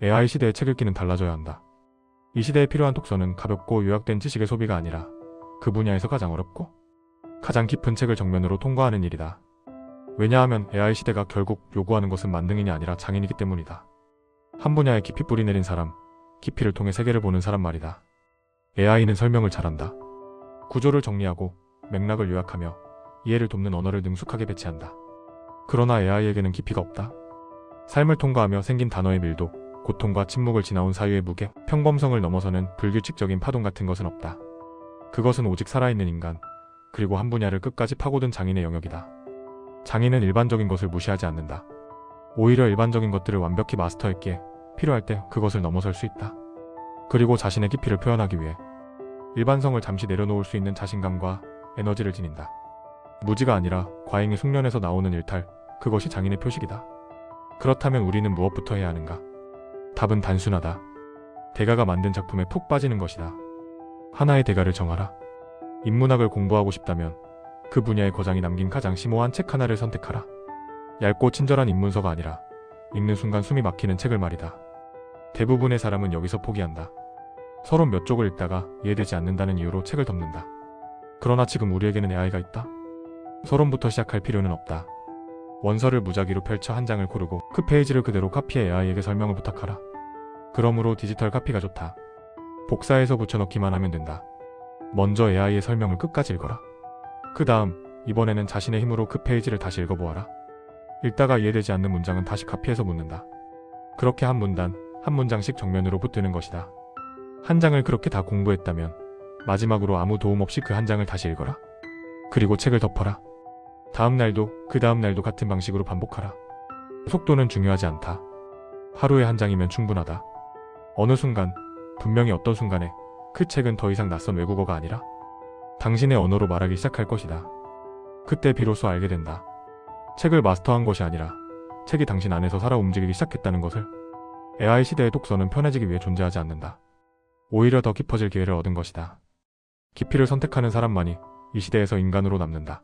AI 시대의 책 읽기는 달라져야 한다. 이 시대에 필요한 독서는 가볍고 요약된 지식의 소비가 아니라 그 분야에서 가장 어렵고 가장 깊은 책을 정면으로 통과하는 일이다. 왜냐하면 AI 시대가 결국 요구하는 것은 만능인이 아니라 장인이기 때문이다. 한 분야에 깊이 뿌리 내린 사람, 깊이를 통해 세계를 보는 사람 말이다. AI는 설명을 잘한다. 구조를 정리하고 맥락을 요약하며 이해를 돕는 언어를 능숙하게 배치한다. 그러나 AI에게는 깊이가 없다. 삶을 통과하며 생긴 단어의 밀도, 고통과 침묵을 지나온 사유의 무게, 평범성을 넘어서는 불규칙적인 파동 같은 것은 없다. 그것은 오직 살아있는 인간, 그리고 한 분야를 끝까지 파고든 장인의 영역이다. 장인은 일반적인 것을 무시하지 않는다. 오히려 일반적인 것들을 완벽히 마스터했기에 필요할 때 그것을 넘어설 수 있다. 그리고 자신의 깊이를 표현하기 위해 일반성을 잠시 내려놓을 수 있는 자신감과 에너지를 지닌다. 무지가 아니라 과잉의 숙련에서 나오는 일탈, 그것이 장인의 표식이다. 그렇다면 우리는 무엇부터 해야 하는가? 답은 단순하다. 대가가 만든 작품에 푹 빠지는 것이다. 하나의 대가를 정하라. 인문학을 공부하고 싶다면 그 분야의 거장이 남긴 가장 심오한 책 하나를 선택하라. 얇고 친절한 입문서가 아니라 읽는 순간 숨이 막히는 책을 말이다. 대부분의 사람은 여기서 포기한다. 서로 몇 쪽을 읽다가 이해되지 않는다는 이유로 책을 덮는다. 그러나 지금 우리에게는 AI가 있다. 서론부터 시작할 필요는 없다. 원서를 무작위로 펼쳐 한 장을 고르고 그 페이지를 그대로 카피해 AI에게 설명을 부탁하라. 그러므로 디지털 카피가 좋다. 복사해서 붙여넣기만 하면 된다. 먼저 AI의 설명을 끝까지 읽어라. 그 다음 이번에는 자신의 힘으로 그 페이지를 다시 읽어보아라. 읽다가 이해되지 않는 문장은 다시 카피해서 묻는다. 그렇게 한 문단, 한 문장씩 정면으로 붙드는 것이다. 한 장을 그렇게 다 공부했다면 마지막으로 아무 도움 없이 그 한 장을 다시 읽어라. 그리고 책을 덮어라. 다음 날도 그 다음 날도 같은 방식으로 반복하라. 속도는 중요하지 않다. 하루에 한 장이면 충분하다. 어느 순간, 분명히 어떤 순간에 그 책은 더 이상 낯선 외국어가 아니라 당신의 언어로 말하기 시작할 것이다. 그때 비로소 알게 된다. 책을 마스터한 것이 아니라 책이 당신 안에서 살아 움직이기 시작했다는 것을 AI 시대의 독서는 편해지기 위해 존재하지 않는다. 오히려 더 깊어질 기회를 얻은 것이다. 깊이를 선택하는 사람만이 이 시대에서 인간으로 남는다.